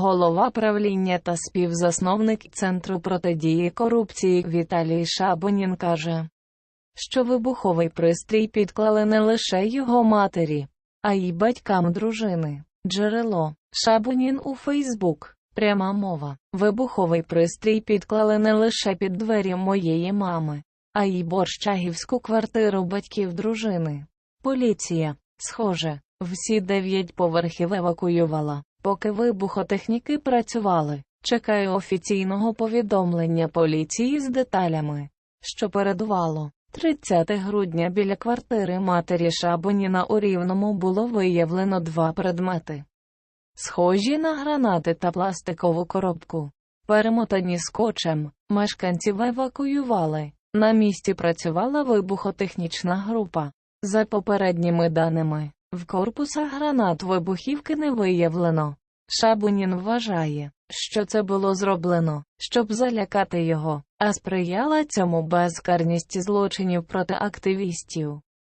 Голова правління та співзасновник Центру протидії корупції Віталій Шабунін каже, що вибуховий пристрій підклали не лише його матері, а й батькам дружини. Джерело Шабунін у Фейсбук. Пряма мова. Вибуховий пристрій підклали не лише під двері моєї мами, а й борщагівську квартиру батьків дружини. Поліція, схоже, всі дев'ять поверхів евакуювала, поки вибухотехніки працювали. Чекаю офіційного повідомлення поліції з деталями, що передувало. 30 грудня біля квартири матері Шабуніна у Рівному було виявлено два предмети. Схожі на гранати та пластикову коробку. Перемотані скотчем, мешканців евакуювали. На місці працювала вибухотехнічна група. За попередніми даними, в корпусах гранат вибухівки не виявлено. Шабунін вважає, що це було зроблено, щоб залякати його, а сприяла цьому безкарність злочинів проти активістів.